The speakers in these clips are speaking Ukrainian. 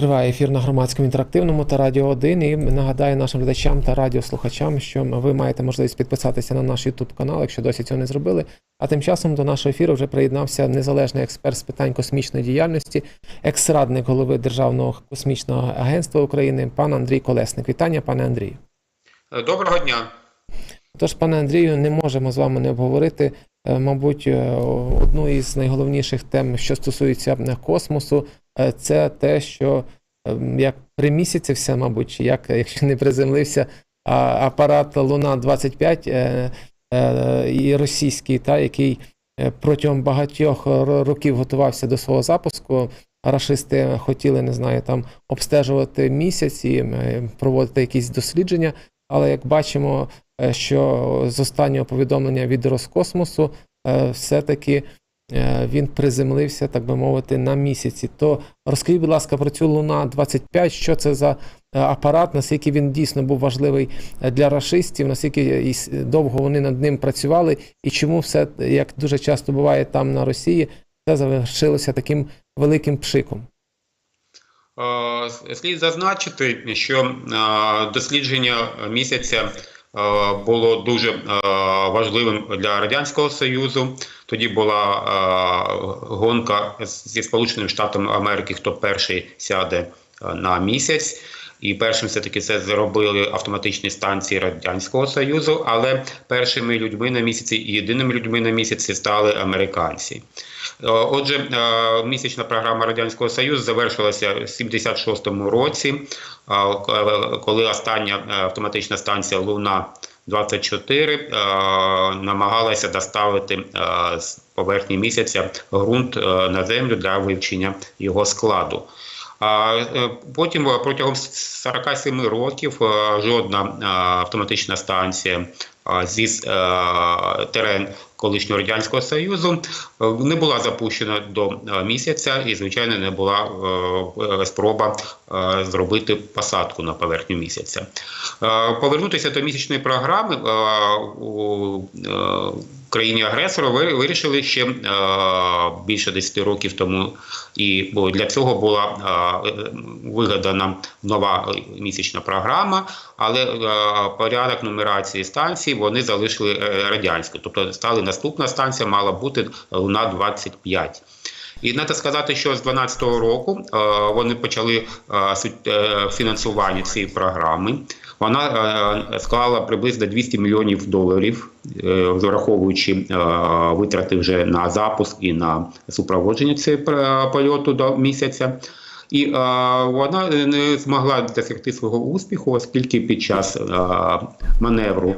Триває ефір на громадському інтерактивному та Радіо 1. І нагадаю нашим глядачам та радіослухачам, що ви маєте можливість підписатися на наш YouTube канал, якщо досі цього не зробили. А тим часом до нашого ефіру вже приєднався незалежний експерт з питань космічної діяльності, екс-радник голови Державного космічного агентства України, пан Андрій Колесник. Вітання, пане Андрію. Доброго дня. Тож, пане Андрію, не можемо з вами не обговорити, е, мабуть, е, одну із найголовніших тем, що стосується е, космосу, е, це те, що е, як примісяцився, мабуть, як, якщо не приземлився, а, апарат Луна 25 е, е, і російський, та який е, протягом багатьох років готувався до свого запуску. Рашисти хотіли, не знаю, там обстежувати місяць і проводити якісь дослідження. Але як бачимо, що з останнього повідомлення від Роскосмосу все-таки він приземлився, так би мовити, на місяці. То розкажіть, будь ласка, про цю Луна 25, що це за е, апарат, наскільки він дійсно був важливий е, для рашистів, наскільки довго вони над ним працювали, і чому все, як дуже часто буває там на Росії, це завершилося таким великим пшиком. Е, Слід зазначити, що е, дослідження місяця е, було дуже е, важливим для Радянського Союзу. Тоді була е, гонка зі Сполученими Штатами Америки, хто перший сяде е, на місяць. І першим все-таки це зробили автоматичні станції Радянського Союзу, але першими людьми на місяці і єдиними людьми на місяці стали американці. Е, Отже, е, місячна програма Радянського Союзу завершилася в 76-му році, е, коли остання автоматична станція Луна 24 е, намагалася доставити з поверхні місяця ґрунт на землю для вивчення його складу. Е, потім е, протягом 47 років е, жодна автоматична станція зі терен колишнього радянського союзу не була запущена до місяця, і звичайно не була спроба зробити посадку на поверхню місяця. Повернутися до місячної програми країні агресора вирішили ще е, більше 10 років тому, і для цього була е, вигадана нова місячна програма, але е, порядок нумерації станцій вони залишили радянську, тобто стали наступна станція мала бути Луна 25. І треба сказати, що з 2012 року вони почали фінансування цієї програми. Вона е, склала приблизно 200 мільйонів доларів, е, враховуючи е, витрати вже на запуск і на супроводження цього польоту до місяця. І е, вона не змогла досягти свого успіху, оскільки під час е, маневру е,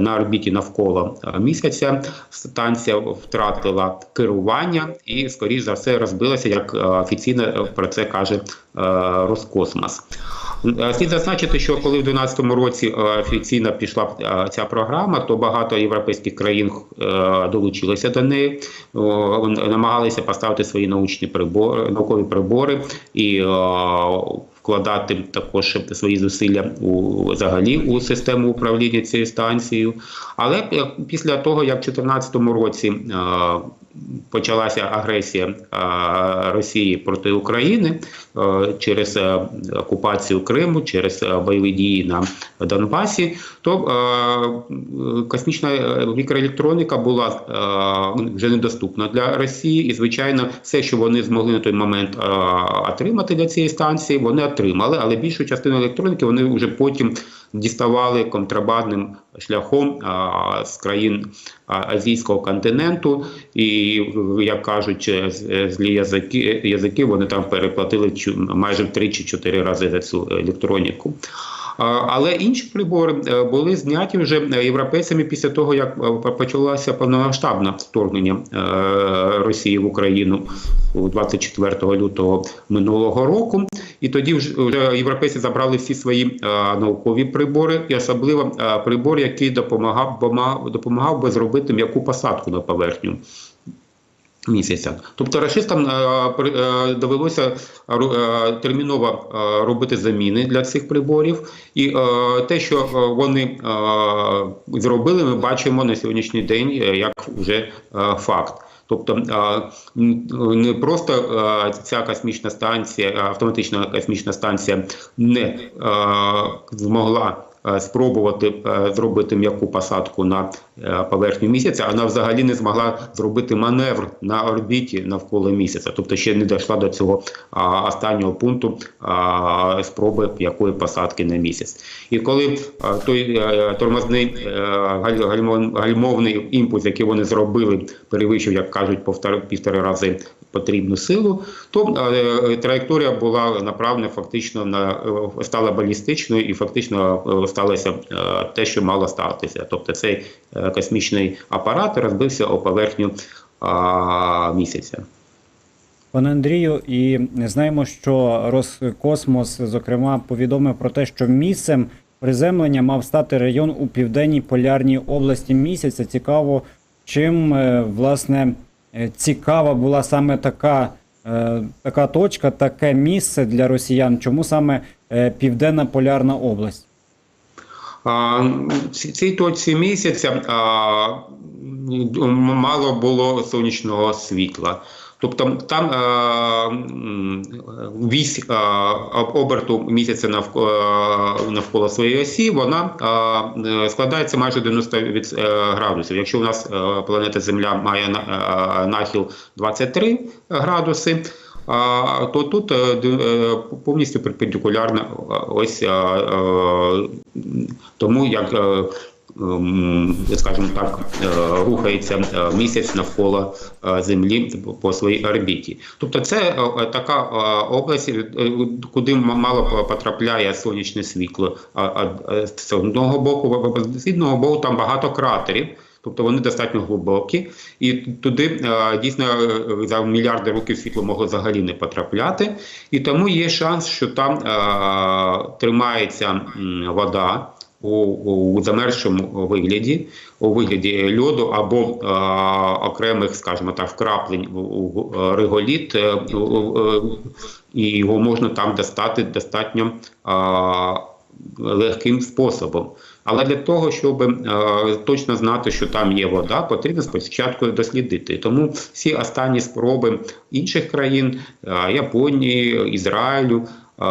на орбіті навколо місяця станція втратила керування і, скоріш за все, розбилася, як офіційно про це каже Роскосмос. Е, Слід зазначити, що коли в 2012 році е, офіційно пішла е, ця програма, то багато європейських країн е, долучилися до неї, намагалися поставити свої научні прибори, наукові прибори і е, вкладати також свої зусилля у взагалі у систему управління цією станцією. Але е, після того, як в 2014 році е, почалася агресія Росії проти України е, через е, окупацію Криму, через е, бойові дії на Донбасі, то космічна мікроелектроніка була вже недоступна для Росії, і звичайно, все, що вони змогли на той момент отримати для цієї станції, вони отримали, але більшу частину електроніки вони вже потім діставали контрабандним шляхом з країн азійського континенту, і як кажуть, е, е, злі язики, язики вони там переплатили майже в 3 чи 4 рази за цю електроніку. Але інші прибори е, були зняті вже е, європейцями після того, як е, почалося повномасштабне вторгнення Росії в Україну у 24 лютого минулого року. І тоді вже європейці забрали всі свої наукові прибори, і особливо прибор, який допомагав допомагав би зробити м'яку посадку на поверхню місяця. Тобто рашистам е, е, довелося е, терміново робити заміни для цих приборів, і те, що вони зробили, ми бачимо на сьогоднішній день як вже факт. Тобто не просто ця космічна станція, автоматична космічна станція не змогла спробувати зробити м'яку посадку на поверхню місяця, вона взагалі не змогла зробити маневр на орбіті навколо місяця. Тобто ще не дійшла до цього останнього пункту спроби якої посадки на місяць. І коли а, той е, тормозний е, галь- гальмов- гальмовний імпульс, який вони зробили, перевищив, як кажуть, повтор- півтори рази потрібну силу, то е, траєкторія була направлена фактично на е, стала балістичною і фактично е, сталося е, те, що мало статися. Тобто цей е, космічний апарат розбився о поверхню місяця. Пане Андрію, і знаємо, що Роскосмос, зокрема, повідомив про те, що місцем приземлення мав стати район у південній полярній області місяця. Цікаво, чим е, власне е, цікава була саме така, е, така точка, таке місце для росіян. Чому саме Південна Полярна область? А, цій точці місяця мало було сонячного світла. Тобто там м, вісь оберту місяця навколо, навколо своєї осі, вона е, складається майже 90 від, е, градусів. Якщо у нас е, планета Земля має е, нахил 23 градуси, а, то тут е, е, повністю перпендикулярна е, ось тому, як ем, скажімо так, рухається місяць навколо Землі по своїй орбіті. Тобто, це така область, куди мало потрапляє сонячне світло. А- а- а З одного боку, з іншого боку, там багато кратерів. Тобто вони достатньо глибокі, і туди е, дійсно е, за мільярди років світло могло взагалі не потрапляти. І тому є шанс, що там е, тримається вода у, у замерзшому вигляді, у вигляді льоду або окремих, скажімо так, вкраплень у, у реголіт, і його можна там достати достатньо легким способом. Але для того, щоб е, точно знати, що там є вода, потрібно спочатку дослідити. Тому всі останні спроби інших країн е, Японії, Ізраїлю, е,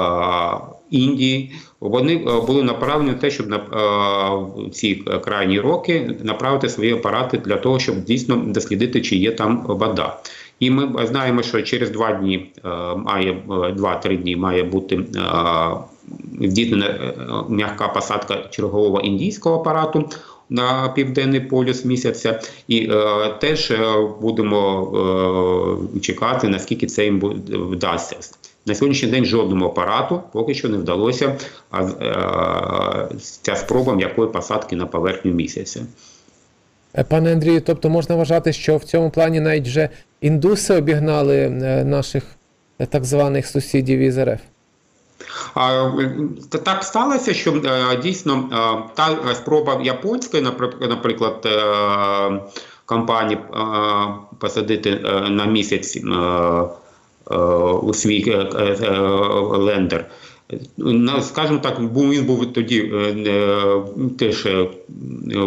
Індії, вони були направлені на те, щоб на ці крайні роки направити свої апарати для того, щоб дійсно дослідити, чи є там вода. І ми знаємо, що через два дні має два-три дні має бути здійснена е, м'яка посадка чергового індійського апарату на південний полюс місяця, і е, теж е, будемо е, чекати, наскільки це їм вдасться. На сьогоднішній день жодному апарату поки що не вдалося а, е, ця спроба м'якої посадки на поверхню місяця. Е, Пане Андрію, тобто можна вважати, що в цьому плані навіть вже індуси обігнали наших так званих сусідів із РФ. Е, та- так сталося, що е, дійсно е, та спроба японської, наприклад, компанії посадити на місяць у свій лендер. Скажімо так, він був тоді теж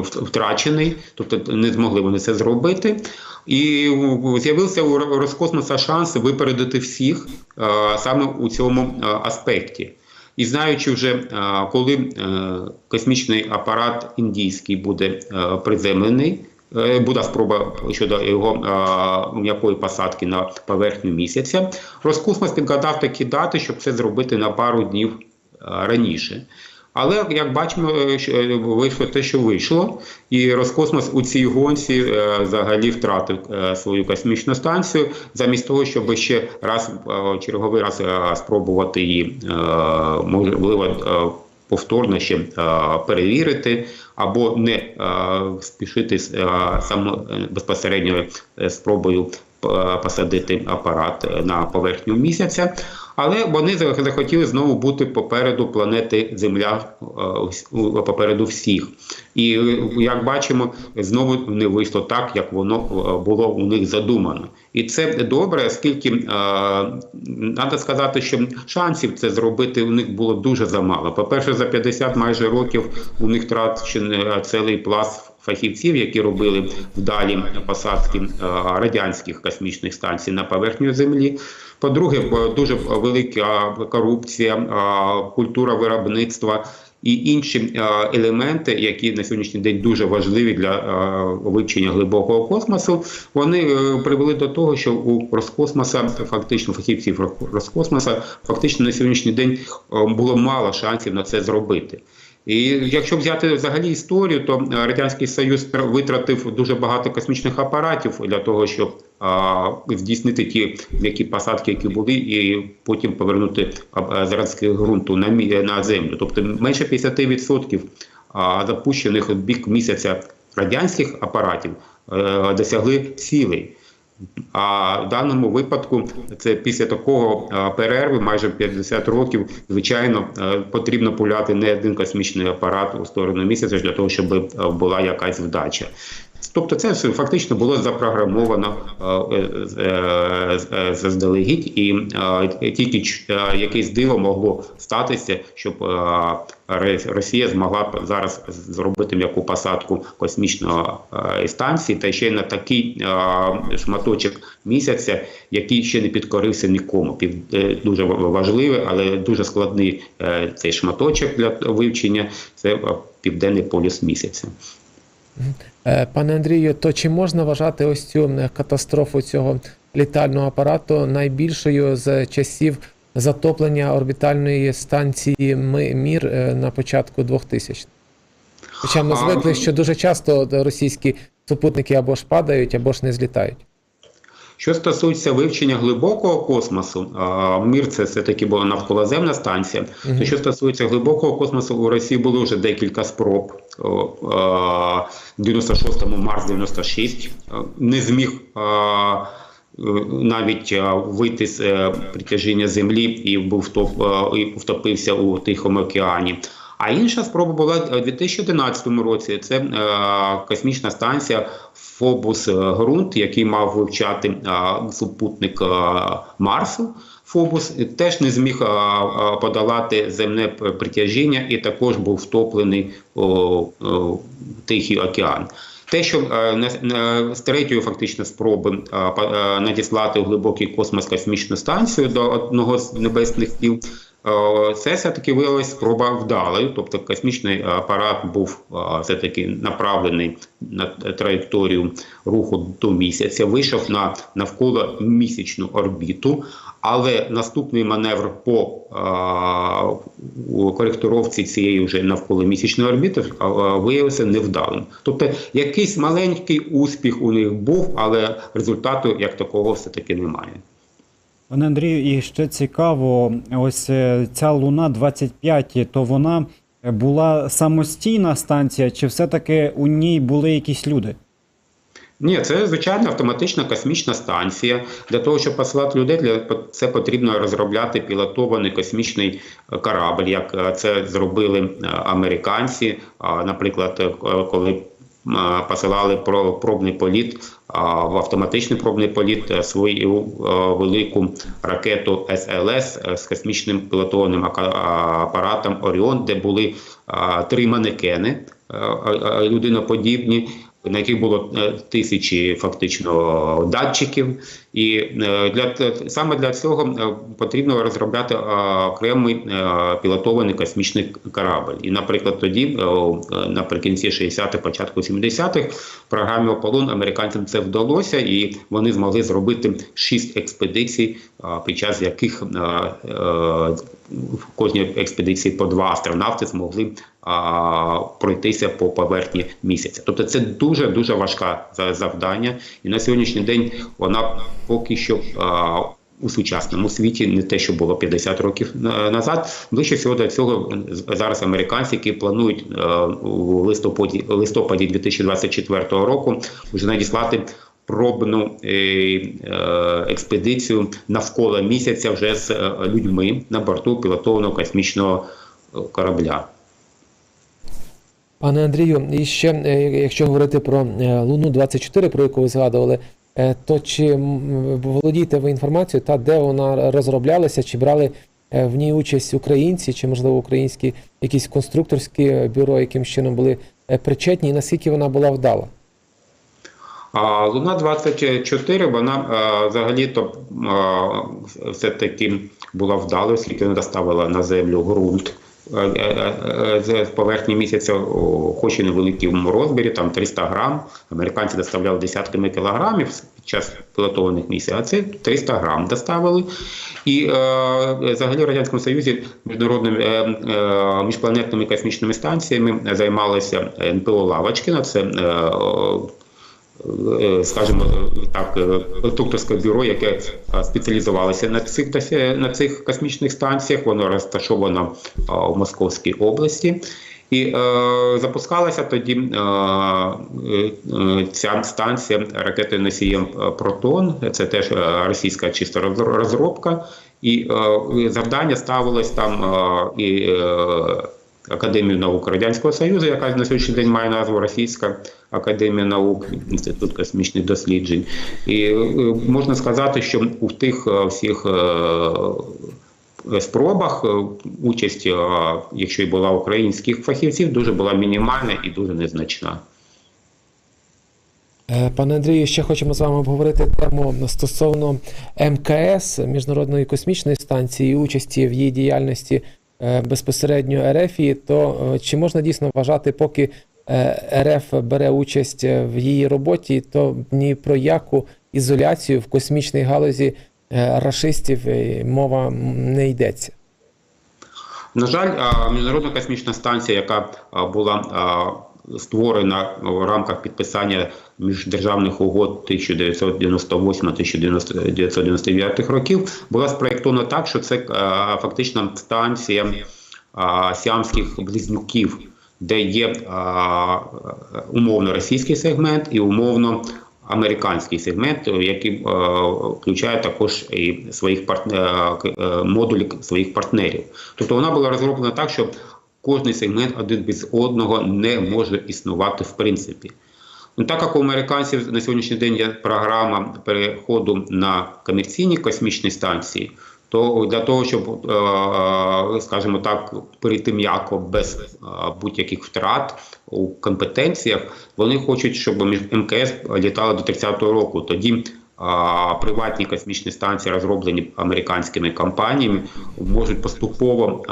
втрачений, тобто не змогли вони це зробити. І з'явився у Роскосмоса шанс випередити всіх е, саме у цьому е, аспекті. І знаючи вже, е, коли космічний апарат індійський буде приземлений, буде спроба щодо його м'якої посадки на поверхню місяця, Роскосмос підгадав такі дати, щоб це зробити на пару днів раніше. Але як бачимо, е, е, вийшло те, що вийшло, і Роскосмос у цій гонці е, взагалі втратив свою космічну станцію, замість того, щоб ще раз черговий раз спробувати її можливо повторно ще перевірити, або не спішити з е, безпосередньо спробою посадити апарат на поверхню місяця. Але вони захотіли знову бути попереду планети Земля, е, попереду всіх. І е, як бачимо, знову не вийшло так, як воно е, було у них задумано. І це добре, оскільки треба сказати, що шансів це зробити у них було дуже замало. По-перше, за 50 майже років у них трачений цілий пласт фахівців, які робили вдалі посадки е, радянських космічних станцій на поверхню Землі. По-друге, дуже велика корупція, е, культура виробництва і інші е, елементи, які на сьогоднішній день дуже важливі для вивчення глибокого космосу, вони привели до того, що у Роскосмоса, фактично фахівців Роскосмоса, фактично на сьогоднішній день було мало шансів на це зробити. І якщо взяти взагалі історію, то е, радянський союз витратив дуже багато космічних апаратів для того, щоб а, здійснити ті які посадки, які були, і потім повернути зразки ґрунту на на землю. Тобто менше 50% запущених в бік місяця радянських апаратів е, досягли цілей. А в даному випадку це після такого перерви, майже 50 років, звичайно, е, потрібно пуляти не один космічний апарат у сторону місяця для того, щоб е, була якась вдача. Тобто, це все фактично було запрограмовано е, заздалегідь, і тільки якесь диво могло статися, щоб Росія змогла зараз зробити м'яку посадку космічної е, станції, та ще й на такий е, шматочок місяця, який ще не підкорився нікому. Е, дуже важливий, але дуже складний цей шматочок для вивчення. Це південний полюс місяця. Пане Андрію, то чи можна вважати ось цю катастрофу цього літального апарату найбільшою з часів затоплення орбітальної станції Мір е, на початку 2000 Хоча ми звикли, що дуже часто російські супутники або ж падають, або ж не злітають. Що стосується вивчення глибокого космосу, а, мір це все таки була навколоземна станція. То що стосується глибокого космосу, у Росії було вже декілька спроб. О, а, В 96-му Марс 96 а, не зміг. Е, Навіть а, вийти з е, притяжіння землі і був втоп, і втопився у Тихому океані. А інша спроба була у 2011 році. Це е, космічна станція Фобус е, Грунт, який мав вивчати е, супутник е, Марсу. Фобус теж не зміг е, е, подолати земне притяжіння і також був втоплений у Тихий океан. Те, що е, з третьої фактично спроби е, е, надіслати у глибокий космос космічну станцію до одного з небесних тіл, це все-таки виявилася спроба вдалою. Тобто космічний апарат був все-таки направлений на траєкторію руху до місяця, вийшов на навколо місячну орбіту. Але наступний маневр по е, коректировці цієї вже навколо місячної орбіти виявився невдалим. Тобто якийсь маленький успіх у них був, але результату як такого все таки немає. Пане Андрію, і ще цікаво, ось е, ця Луна 25, то вона була самостійна станція, чи все-таки у ній були якісь люди? Ні, це звичайно автоматична космічна станція. Для того, щоб посилати людей, для це потрібно розробляти пілотований космічний е, корабль, як е, це зробили е, американці. Наприклад, коли посилали про пробний політ в автоматичний пробний політ свою велику ракету СЛС з космічним пілотованим апаратом Оріон, де були три манекени людиноподібні на яких було е, тисячі фактично датчиків, і е, для саме для цього е, потрібно розробляти е, окремий пілотований космічний корабль. І, наприклад, тоді, наприкінці 60-х, початку 70-х, програмі Аполлон американцям це вдалося, і вони змогли зробити шість експедицій, під час яких в кожній експедиції по два астронавти змогли пройтися по поверхні місяця. Тобто це дуже дуже важка за- завдання, і на сьогоднішній день вона поки що. У сучасному світі не те, що було 50 років назад. Ближче всього до цього зараз американці, які планують е, у листопаді листопаді 2024 року вже надіслати пробну е, е, експедицію навколо місяця вже з е, людьми на борту пілотованого космічного е, корабля. Пане Андрію, і ще е, якщо говорити про е, Луну 24, про яку ви згадували, е, то чи володієте ви інформацією, та де вона розроблялася, чи брали е, в ній участь українці, чи можливо українські якісь конструкторські бюро, яким чином були е, причетні і наскільки вона була вдала? А Луна 24 вона е, взагалі-то е, все-таки була вдалою, оскільки вона доставила на землю ґрунт. Е, е, е, З поверхні місяця, хоч і невеликому розмірі, там 300 грам. Американці доставляли десятками кілограмів під час пілотованих місій, а це 300 грам доставили. І взагалі в Радянському Союзі міжнародними міжпланетними космічними станціями займалося НПО Лавочкіна. Це скажімо так, е, конструкторське бюро, яке е, спеціалізувалося на цих на цих космічних станціях. Воно розташовано е, в Московській області. І е, запускалася тоді е, е, ця станція ракети носієм е, Протон. Це теж е, російська чисто розробка. І е, завдання ставилось там е, е, Академію наук Радянського Союзу, яка на сьогоднішній день має назву Російська академія наук, інститут космічних досліджень. І е, можна сказати, що у тих е, всіх е, спробах участь, якщо й була українських фахівців, дуже була мінімальна і дуже незначна. Пане Андрію, ще хочемо з вами обговорити тему стосовно МКС Міжнародної космічної станції участі в її діяльності безпосередньо РФ. То е, чи можна дійсно вважати, поки е, РФ бере участь е, в її роботі, то ні про яку ізоляцію в космічній галузі е, рашистів е, мова не йдеться? На жаль, міжнародна космічна станція, яка була створена в рамках підписання міждержавних угод 1998-1999 років, була спроєктована так, що це а, фактично станція а, сіамських близнюків, де є а, умовно російський сегмент і умовно американський сегмент, який е, включає також і своїх партнер, модулі своїх партнерів. Тобто вона була розроблена так, що кожний сегмент один без одного не може існувати в принципі. Ну, так як у американців на сьогоднішній день є програма переходу на комерційні космічні станції, то для того, щоб, е, скажімо так, перейти м'яко без е, будь-яких втрат у компетенціях, вони хочуть, щоб МКС літало до 30-го року. Тоді приватні космічні станції, розроблені американськими компаніями, можуть поступово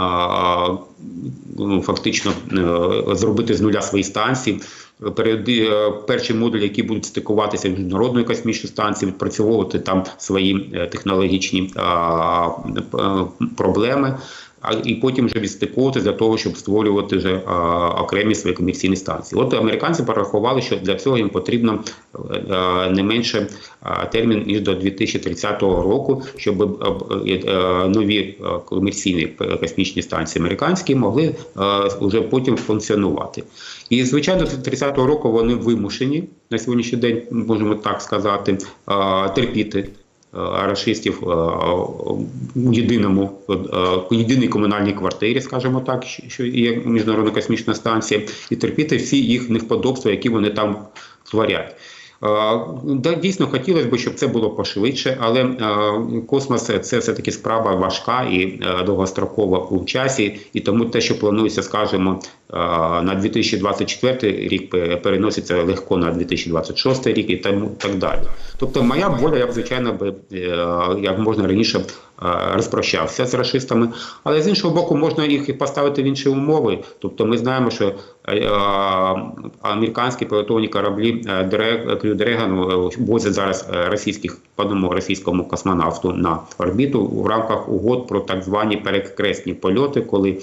ну, фактично е, зробити з нуля свої станції. Е, перші модулі, які будуть стикуватися з міжнародною космічною станцією, відпрацьовувати там свої е, технологічні е, проблеми. А і потім вже відстиковувати для того, щоб створювати вже окремі свої комерційні станції. От американці порахували, що для цього їм потрібно е, не менше термін ніж до 2030 року, щоб е, е, нові е, комерційні космічні станції американські могли е, вже потім функціонувати. І звичайно, до 30-го року вони вимушені на сьогоднішній день, можемо так сказати, е, терпіти рашистів е, у єдиному е, єдиній комунальній квартирі, скажімо так, що є міжнародна космічна станція, і терпіти всі їх невподобства, які вони там творять. Е, дійсно хотілося б, щоб це було пошвидше, але е, космос це все таки справа важка і е, довгострокова у часі, і тому те, що планується, скажімо, е, на 2024 рік переноситься легко на 2026 рік і тому так далі. Тобто, моя воля, я б звичайно би е, як можна раніше розпрощався з расистами, але з іншого боку, можна їх і поставити в інші умови. Тобто, ми знаємо, що е, е, американські пілотовані кораблі Крю Дреган возять зараз російських по одному російському космонавту на орбіту в рамках угод про так звані перекресні польоти, коли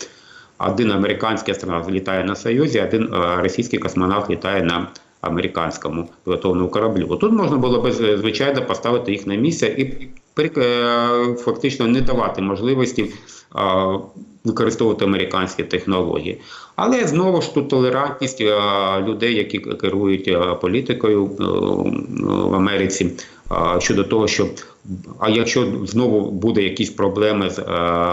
один американський астронавт літає на Союзі, один е, російський космонавт літає на американському пілотованому кораблю. Тут можна було б звичайно поставити їх на місце і е, фактично не давати можливості е, використовувати американські технології. Але знову ж тут толерантність людей, які керують політикою в Америці щодо того, що а якщо знову буде якісь проблеми з е,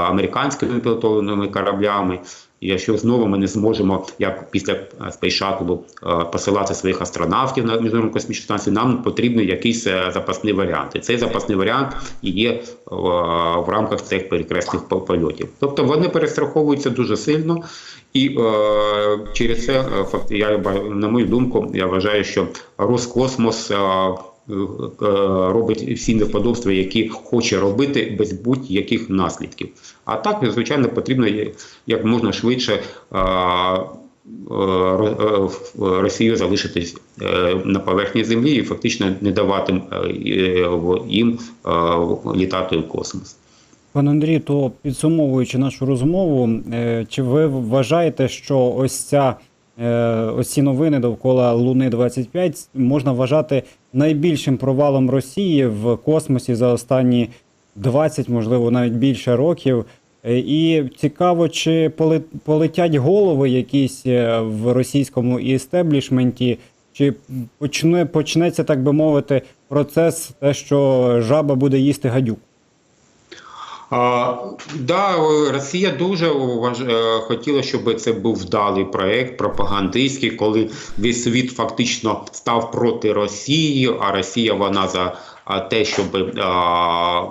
американськими пілотованими кораблями, якщо знову ми не зможемо, як після е, Shuttle, е, посилати своїх астронавтів на міжнародну космічну станцію, нам потрібен якийсь запасний варіант. І цей запасний варіант є в рамках цих перекресних по- польотів. Тобто вони перестраховуються дуже сильно, і через це я на мою думку, я вважаю, що Роскосмос. Е, е, Робить всі неподобства, які хоче робити без будь-яких наслідків. А так, звичайно, потрібно як можна швидше е, е, Ро- е, Росію залишитись е, на поверхні землі і фактично не давати е, е, в- їм е, літати у космос. Пане Андрію, то підсумовуючи нашу розмову, е, чи ви вважаєте, що ось ця е, ось ці новини довкола Луни 25 можна вважати найбільшим провалом Росії в космосі за останні 20, можливо, навіть більше років? Е, І цікаво, чи поле- полетять голови якісь е, в російському істеблішменті, чи почне почнеться, так би мовити, процес, те, що жаба буде їсти гадюк? А, да, е, Росія дуже уваж... е, хотіла, щоб це був вдалий проект пропагандистський, коли весь світ фактично став проти Росії, а Росія вона за те, щоб а,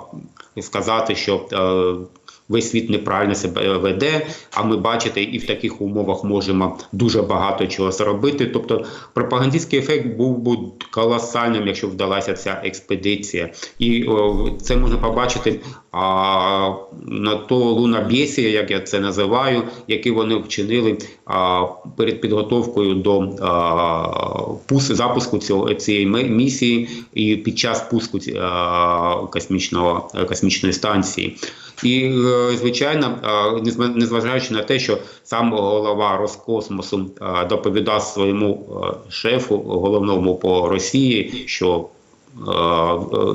сказати, що е, весь світ неправильно себе веде. А ми бачите, і в таких умовах можемо дуже багато чого зробити. Тобто пропагандистський ефект був би колосальним, якщо вдалася ця експедиція. І о, це можна побачити а, на то лунабєсія, як я це називаю, які вони вчинили а, перед підготовкою до а, пус, запуску цього, цієї місії і під час пуску а, космічного, космічної станції. І, е, звичайно, незва- незважаючи на те, що сам голова Роскосмосу доповідав своєму шефу, головному по Росії, що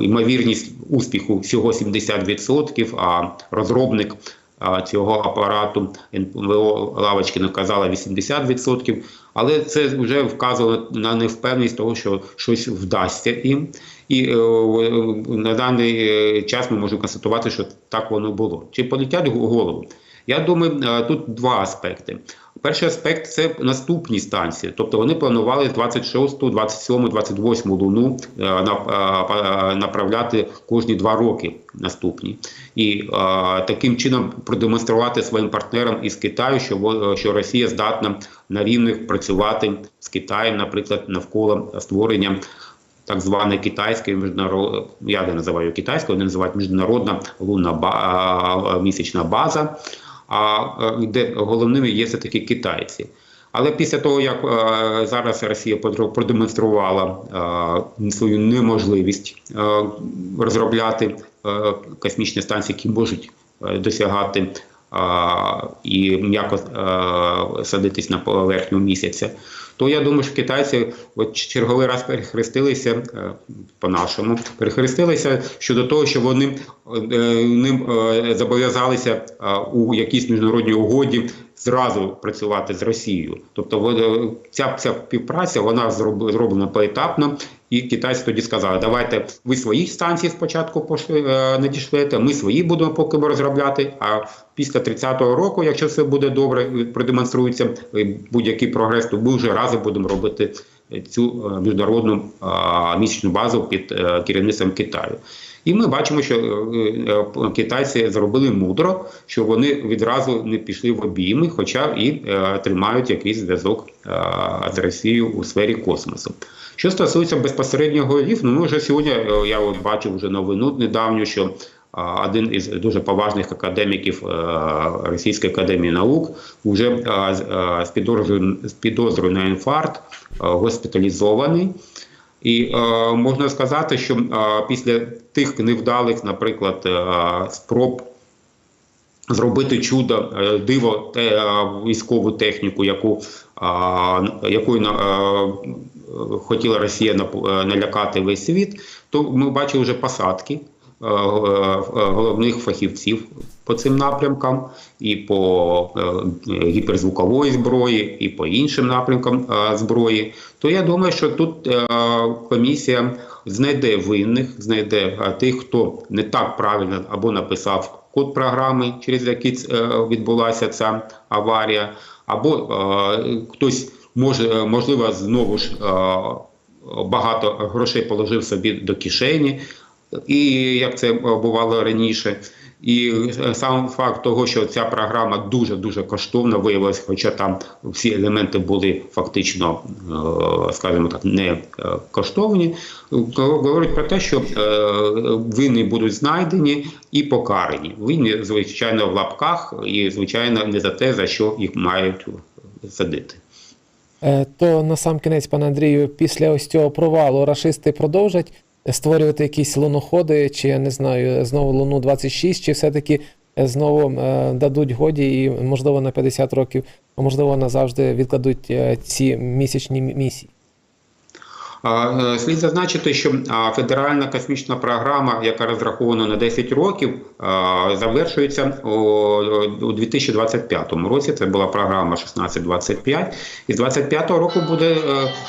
ймовірність успіху всього 70%, а розробник е, цього апарату НПО Лавочкіна казала 80%. Але це вже вказувало на невпевненість того, що щось вдасться їм. І е, на даний е, час ми можемо констатувати, що так воно було. Чи полетять голову? Я думаю, е, тут два аспекти. Перший аспект це наступні станції, тобто вони планували з 26, 27, 28 луну е, е, направляти кожні два роки наступні, і е, таким чином продемонструвати своїм партнерам із Китаю, що що Росія здатна на рівних працювати з Китаєм, наприклад, навколо створення так званої китайської міжнарод... я не називаю китайською, вони називають міжнародна лунна ба... місячна база, а е, де головними є все таки китайці. Але після того, як е, зараз Росія продемонструвала е, свою неможливість розробляти космічні станції, які можуть досягати і м'яко садитись на поверхню місяця, то я думаю, що китайці от черговий раз перехрестилися е, по-нашому, перехрестилися щодо того, що вони е, ним е, зобов'язалися у якійсь міжнародній угоді зразу працювати з Росією. Тобто ця, ця співпраця вона зроб- зроблена поетапно, і китайці тоді сказали: давайте ви свої станції спочатку пошли, е, надішлете, ми свої будемо поки розробляти. А після 30-го року, якщо все буде добре, продемонструється будь-який прогрес, то ми вже разом будемо робити цю е, міжнародну місячну базу під е, керівництвом Китаю. І ми бачимо, що е, е, китайці зробили мудро, що вони відразу не пішли в обійми, хоча і е, тримають якийсь зв'язок з Росією у сфері космосу. Що стосується безпосереднього голів, ну ми вже сьогодні я от бачив вже новину недавню, що один із дуже поважних академіків Російської академії наук вже з- підозрою, на інфаркт госпіталізований. І можна сказати, що після тих невдалих, наприклад, е, спроб зробити чудо, е, диво е, військову техніку, яку, якою хотіла Росія налякати весь світ, то ми бачили вже посадки головних фахівців по цим напрямкам, і по е, гіперзвукової зброї, і по іншим напрямкам е, зброї. То я думаю, що тут е, комісія знайде винних, знайде е, тих, хто не так правильно або написав код програми, через який е, відбулася ця аварія, або е, хтось може, можливо, знову ж е, багато грошей положив собі до кишені, і як це бувало раніше. І е, сам факт того, що ця програма дуже дуже коштовна виявилася, хоча там всі елементи були фактично, е, скажімо так, не е, коштовні, говорить про те, що винні будуть знайдені і покарані. Винні, звичайно, в лапках, і звичайно, не за те, за що їх мають садити. То на сам кінець, пане Андрію, після ось цього провалу рашисти продовжать створювати якісь луноходи, чи я не знаю, знову Луну 26, чи все-таки е, знову е, дадуть годі і, можливо, на 50 років, а можливо, назавжди відкладуть е, ці місячні місії. Слід зазначити, що федеральна космічна програма, яка розрахована на 10 років, завершується у, у 2025 році. Це була програма 1625. І з 2025 року буде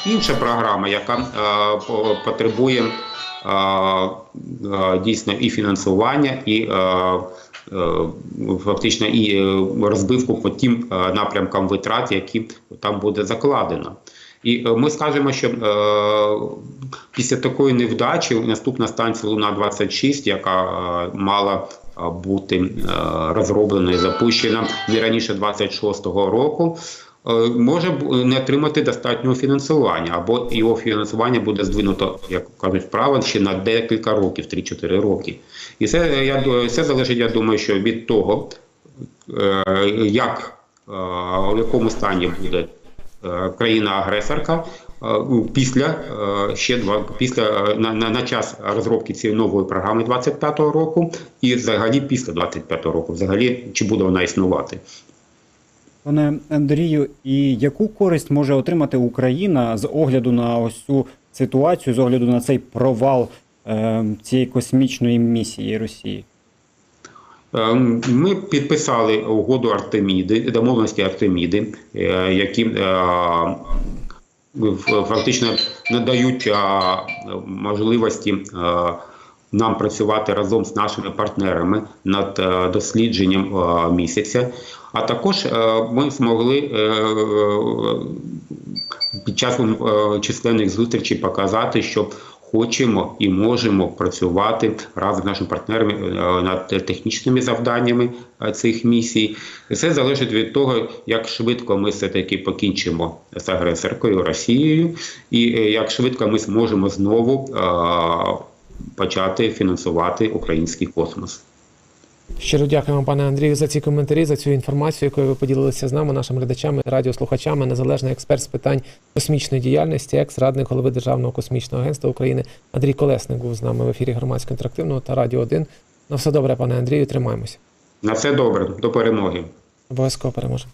інша програма, яка потребує дійсно і фінансування, і фактично і е, розбивку по тим напрямкам витрат, які там буде закладено. І е, ми скажемо, що е, після такої невдачі наступна станція Луна 26, яка е, мала е, бути е, розроблена і запущена не раніше 26-го року, може не отримати достатнього фінансування, або його фінансування буде здвинуто, як кажуть, вправо ще на декілька років, 3-4 роки. І це е, я це залежить, я думаю, що від того, е, як е, в якому стані буде е, країна-агресорка е, після е, ще два після е, на, на, на час розробки цієї нової програми 25-го року, і взагалі після 25-го року, взагалі чи буде вона існувати. Пане Андрію, і яку користь може отримати Україна з огляду на ось цю ситуацію, з огляду на цей провал е, цієї космічної місії Росії? Е, Ми підписали угоду Артеміди, домовленості Артеміди, е, які е, фактично надають можливості нам працювати разом з нашими партнерами над е, дослідженням е, місяця. А також е, ми змогли під час численних зустрічей показати, що хочемо і можемо працювати разом з нашими партнерами над технічними завданнями цих місій. Це залежить від того, як швидко ми все-таки покінчимо з агресоркою Росією, і як швидко ми зможемо знову почати фінансувати український космос. Щиро дякуємо, пане Андрію, за ці коментарі, за цю інформацію, якою ви поділилися з нами, нашими глядачами, радіослухачами, незалежний експерт з питань космічної діяльності, екс-радник голови Державного космічного агентства України Андрій Колесник був з нами в ефірі громадського інтерактивного та Радіо 1. На все добре, пане Андрію, тримаємося. На все добре, до перемоги. Обов'язково переможемо.